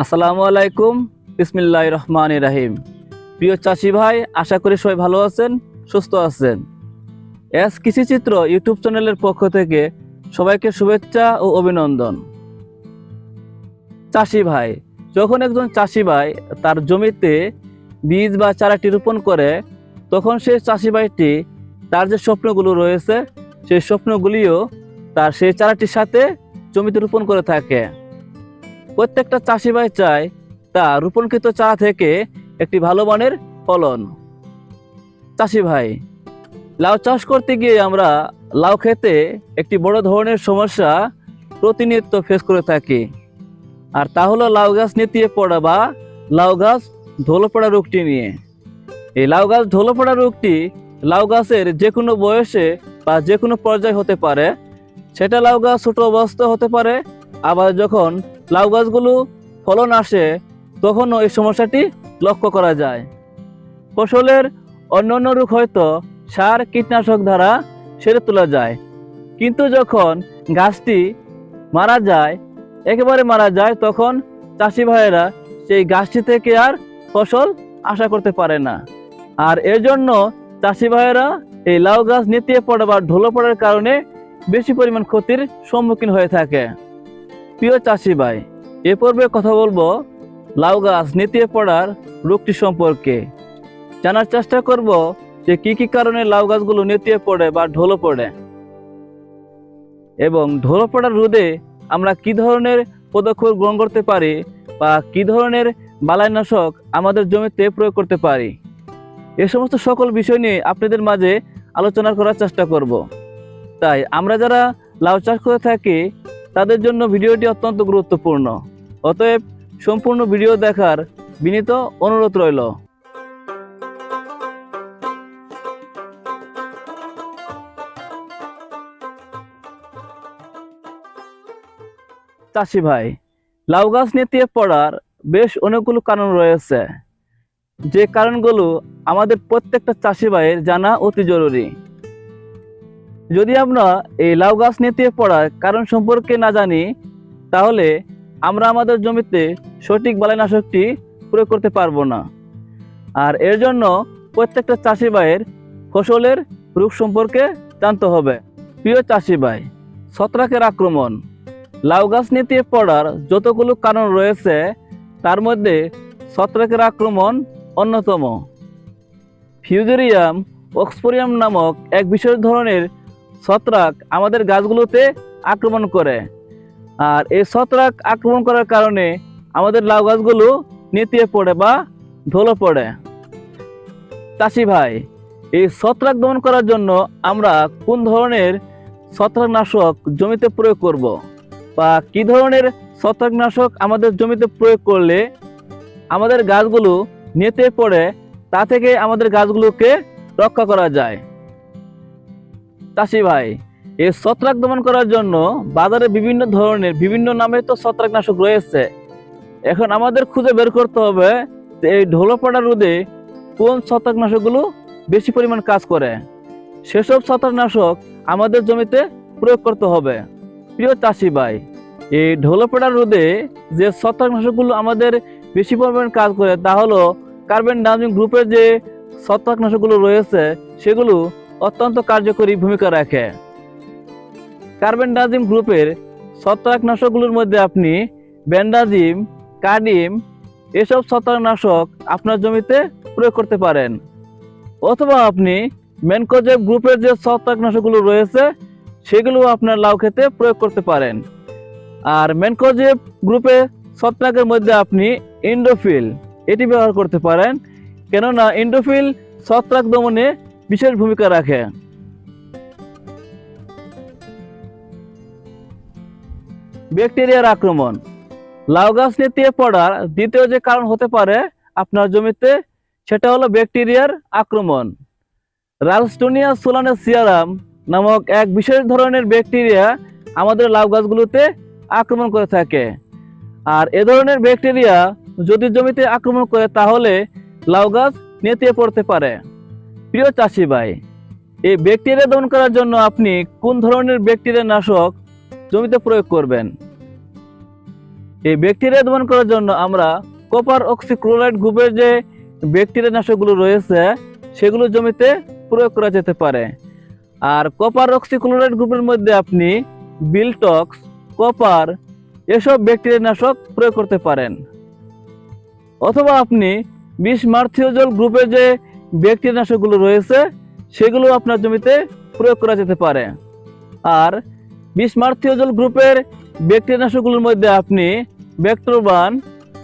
আসসালামু আলাইকুম। বিসমিল্লাহ রহমান রাহিম। প্রিয় চাষি ভাই, আশা করি সবাই ভালো আছেন, সুস্থ আছেন। এস কৃষি চিত্র ইউটিউব চ্যানেলের পক্ষ থেকে সবাইকে শুভেচ্ছা ও অভিনন্দন। চাষি ভাই, যখন একজন চাষি ভাই তার জমিতে বীজ বা চারাটি রোপণ করে, তখন সেই চাষি ভাইটি তার যে স্বপ্নগুলো রয়েছে, সেই স্বপ্নগুলিও তার সেই চারাটির সাথে জমিতে রোপণ করে থাকে। প্রত্যেকটা চাষি ভাই চায় তার রোপণকৃত চারা থেকে একটি ভালো মানের ফলন। চাষি ভাই, লাউ চাষ করতে গিয়ে আমরা লাউ খেতে একটি বড় ধরনের সমস্যা প্রতিনিয়ত ফেস করে থাকি। আর তা হলো লাউ গাছ নেতিয়ে পড়া বা লাউ গাছ ঢোলো পড়া রোগটি নিয়ে। এই লাউ গাছ ঢোলো পড়া রোগটি লাউ গাছের যে কোনো বয়সে বা যে কোনো পর্যায়ে হতে পারে। সেটা লাউ গাছ ছোটো অবস্থা হতে পারে আবার যখন লাউ গাছগুলো ফলন আসে, তখনও এই সমস্যাটি লক্ষ্য করা যায়। ফসলের অন্যান্য রোগ হয়তো সার, কীটনাশক দ্বারা সেরে তোলা যায়। কিন্তু যখন গাছটি মারা যায়, একেবারে মারা যায়, তখন চাষি ভাইয়েরা সেই গাছটি থেকে আর ফসল আশা করতে পারে না। আর এর জন্য চাষি ভাইয়েরা এই লাউ গাছ নেতিয়ে পড়া বা ঢোলো পড়ার কারণে বেশি পরিমাণ ক্ষতির সম্মুখীন হয়ে থাকে। প্রিয় চাষি ভাই, এ পর্বে কথা বলব লাউ গাছ নেতিয়ে পড়ার রোগটি সম্পর্কে। জানার চেষ্টা করব যে কি কি কারণে লাউ গাছগুলো নেতিয়ে পড়ে বা ঢোলো পড়ে। এবং ঢোলো পড়ার রোধে আমরা কি ধরনের পদক্ষেপ গ্রহণ করতে পারি বা কি ধরনের বালাইনাশক আমাদের জমিতে প্রয়োগ করতে পারি? এ সমস্ত সকল বিষয় নিয়ে আপনাদের মাঝে আলোচনা করার চেষ্টা করব। তাই আমরা যারা লাউ চাষ করে থাকি তাদের জন্য ভিডিওটি অত্যন্ত গুরুত্বপূর্ণ। অতএব সম্পূর্ণ ভিডিও দেখার বিনীত অনুরোধ রইল। চাষি ভাই, লাউ গাছ নেতিয়ে পড়ার বেশ অনেকগুলো কারণ রয়েছে। যে কারণগুলো আমাদের প্রত্যেকটা চাষি ভাইয়ের জানা অতি জরুরি। যদি আমরা এই লাউ গাছ নেতিয়ে পড়ার কারণ সম্পর্কে না জানি, তাহলে আমরা আমাদের জমিতে সঠিক বালাইনাশকটি প্রয়োগ করতে পারব না। আর এর জন্য প্রত্যেকটা চাষি ভাইয়ের ফসলের রোগ সম্পর্কে জানতে হবে। প্রিয় চাষি ভাই, ছত্রাকের আক্রমণ। লাউ গাছ নেতিয়ে পড়ার যতগুলো কারণ রয়েছে, তার মধ্যে ছত্রাকের আক্রমণ অন্যতম। ফিউজেরিয়াম অক্সপোরিয়াম নামক এক বিশেষ ধরনের ছত্রাক আমাদের গাছগুলোতে আক্রমণ করে। আর এই ছত্রাক আক্রমণ করার কারণে আমাদের লাউ গাছগুলো নেতিয়ে পড়ে বা ঢোলো পড়ে। চাষি ভাই, এই ছত্রাক দমন করার জন্য আমরা কোন ধরনের ছত্রাকনাশক জমিতে প্রয়োগ করব? বা কি ধরনের ছত্রাকনাশক আমাদের জমিতে প্রয়োগ করলে আমাদের গাছগুলো নেতে পড়ে তা থেকে আমাদের গাছগুলোকে রক্ষা করা যায়? চাষি ভাই, এই ছত্রাক দমন করার জন্য বাজারে বিভিন্ন ধরনের, বিভিন্ন নামে তো ছত্রাকনাশক রয়েছে। এখন আমাদের খুঁজে বের করতে হবে যে এই ঢোলোপাড়া রোদে কোন ছত্রাকনাশকগুলো বেশি পরিমাণ কাজ করে। সেসব ছত্রাকনাশক আমাদের জমিতে প্রয়োগ করতে হবে। প্রিয় চাষি ভাই, এই ঢোলোপাড়া রোদে যে ছত্রাকনাশকগুলো আমাদের বেশি পরিমাণ কাজ করে তা হলো কার্বন ডাইঅক্সাইড গ্রুপের যে ছত্রাকনাশকগুলো রয়েছে, সেগুলো অত্যন্ত কার্যকরী ভূমিকা রাখে। কার্বন ডাইজিম গ্রুপের ছত্রাকনাশকগুলোর মধ্যে আপনি ব্যান্ডাজিম কাডিম এসব ছত্রাকনাশক আপনার জমিতে প্রয়োগ করতে পারেন। অথবা আপনি ম্যানকোজেব গ্রুপের যে ছত্রাকনাশকগুলো রয়েছে সেগুলো আপনার লাউ খেতে প্রয়োগ করতে পারেন। আর ম্যানকোজেব গ্রুপে ছত্রাকের মধ্যে আপনি ইন্ডোফিল, এটি ব্যবহার করতে পারেন। কেননা ইন্ডোফিল ছত্রাক দমনে বিশেষ ভূমিকা রাখে। ব্যাকটেরিয়ার আক্রমণ। লাউ গাছ নেতিয়ে পড়ার দ্বিতীয় যে কারণ হতে পারে আপনার জমিতে, সেটা হলো ব্যাকটেরিয়ার আক্রমণ। রালস্টোনিয়া সোলানেসিয়ারাম নামক এক বিশেষ ধরনের ব্যাকটেরিয়া আমাদের লাউ গাছগুলোতে আক্রমণ করে থাকে। আর এ ধরনের ব্যাকটেরিয়া যদি জমিতে আক্রমণ করে, তাহলে লাউ গাছ নেতিয়ে পড়তে পারে। প্রিয় চাষি ভাই, এই ব্যাকটেরিয়া দমন করার জন্য আপনি কোন ধরনের ব্যাকটেরিয়া নাশক জমিতে প্রয়োগ করবেন? এই ব্যাকটেরিয়া দমন করার জন্য আমরা কপার অক্সিক্লোরাইড গ্রুপের যে ব্যাকটেরিয়া নাশকগুলো রয়েছে, সেগুলো জমিতে প্রয়োগ করা যেতে পারে। আর কপার অক্সিক্লোরাইড গ্রুপের মধ্যে আপনি বিলটক্স কপার এসব ব্যাকটেরিয়া নাশক প্রয়োগ করতে পারেন। অথবা আপনি বিষ মার্থিওজল গ্রুপের যে ব্যাকটেরিয়া নাশকগুলো রয়েছে, সেগুলো আপনার জমিতে প্রয়োগ করা যেতে পারে। আর বিষ মার্থিওজল গ্রুপের ব্যাকটেরিয়া নাশকগুলোর মধ্যে আপনি ব্যাক্টোরবান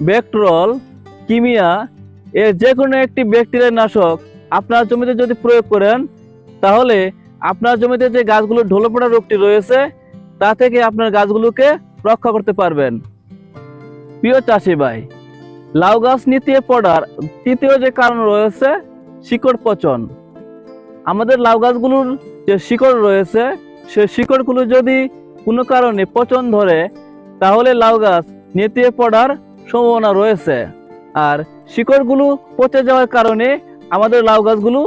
ব্যাকট্রল কিমিয়া এর যে কোনো একটি ব্যাকটেরিয়া নাশক আপনার জমিতে যদি প্রয়োগ করেন, তাহলে আপনার জমিতে যে গাছগুলো ঢলে পড়া রোগটি রয়েছে, তা থেকে আপনার গাছগুলোকে রক্ষা করতে পারবেন। প্রিয় চাষি ভাই, লাউ গাছ নিতে পড়ার তৃতীয় যে কারণ রয়েছে শিকড় পচন। আমাদের লাউ গাছগুলোর যে শিকড় রয়েছে, সে শিকড়গুলো যদি কোনো কারণে পচন ধরে, তাহলে লাউ গাছ নেতিয়ে পড়ার সম্ভাবনা রয়েছে। আর শিকড়গুলো পচে যাওয়ার কারণে আমাদের লাউ গাছগুলো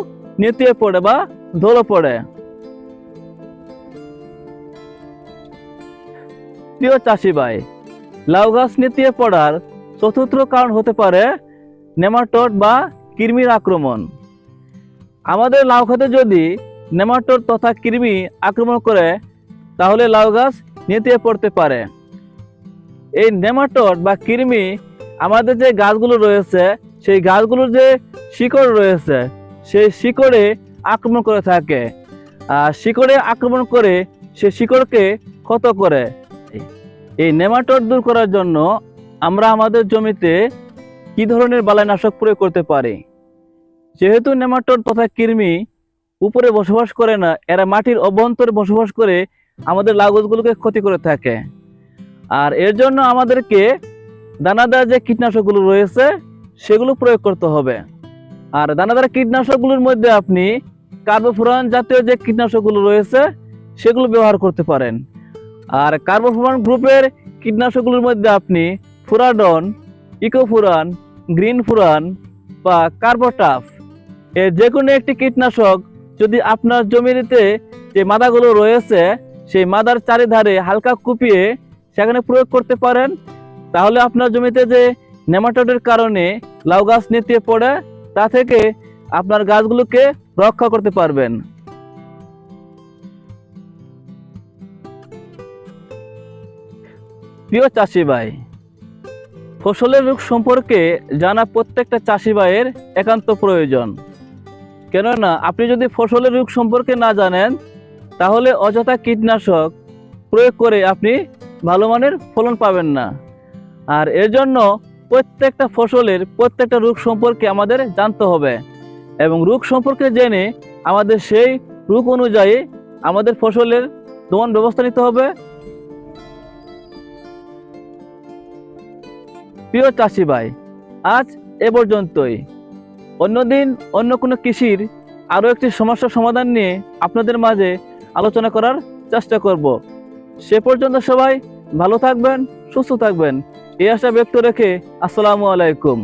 নেতিয়ে পড়ে বা ধরে পড়ে। প্রিয় চাষি ভাই লাউ গাছ নেতিয়ে পড়ার চতুর্থ কারণ হতে পারে নেমাটোড বা কৃমির আক্রমণ। আমাদের লাউ খাতে যদি নেমাটোড তথা কৃমি আক্রমণ করে, তাহলে লাউ গাছ নেতিয়ে পড়তে পারে। এই নেমাটোড বা কৃমি আমাদের যে গাছগুলো রয়েছে, সেই গাছগুলোর যে শিকড় রয়েছে, সেই শিকড়ে আক্রমণ করে থাকে। আর শিকড়ে আক্রমণ করে, সে শিকড়কে ক্ষত করে। এই নেমাটোড দূর করার জন্য আমরা আমাদের জমিতে কি ধরনের বালাইনাশক প্রয়োগ করতে পারি? যেহেতু নেমাটোড তথা কৃমি উপরে বসবাস করে না, এরা মাটির অভ্যন্তরে বসবাস করে আমাদের লাউ গাছগুলোকে ক্ষতি করে থাকে। আর এর জন্য আমাদেরকে দানাদার যে কীটনাশকগুলো রয়েছে, সেগুলো প্রয়োগ করতে হবে। আর দানাদার কীটনাশকগুলোর মধ্যে আপনি কার্বোফুরান জাতীয় যে কীটনাশকগুলো রয়েছে, সেগুলো ব্যবহার করতে পারেন। আর কার্বোফুরান গ্রুপের কীটনাশকগুলোর মধ্যে আপনি ফুরাডন, ইকোফুরান গ্রিন ফুরান বা কার্বোটাফ যে কোনো একটি কীটনাশক যদি আপনার জমিতে যে মাদাগুলো রয়েছে, সেই মাদার চারিধারে হালকা কুপিয়ে সেখানে প্রয়োগ করতে পারেন, তাহলে আপনার জমিতে যে নেমাটোডের কারণে লাউ গাছ নেতিয়ে পড়ে, তা থেকে আপনার গাছগুলোকে রক্ষা করতে পারবেন। প্রিয় চাষি ভাই ফসলের রোগ সম্পর্কে জানা প্রত্যেকটা চাষি ভাইয়ের একান্ত প্রয়োজন। কেননা আপনি যদি ফসলের রোগ সম্পর্কে না জানেন, তাহলে অযথা কীটনাশক প্রয়োগ করে আপনি ভালো মানের ফলন পাবেন না। আর এর জন্য প্রত্যেকটা ফসলের প্রত্যেকটা রোগ সম্পর্কে আমাদের জানতে হবে এবং রোগ সম্পর্কে জেনে আমাদের সেই রোগ অনুযায়ী আমাদের ফসলের দমন ব্যবস্থা নিতে হবে। প্রিয় চাষি ভাই, আজ এ পর্যন্তই। অন্যদিন অন্য কোনো কৃষির আরও একটি সমস্যা সমাধান নিয়ে আপনাদের মাঝে আলোচনা করার চেষ্টা করব। সে পর্যন্ত সবাই ভালো থাকবেন, সুস্থ থাকবেন। এই আশা ব্যক্ত রেখে আসসালামু আলাইকুম।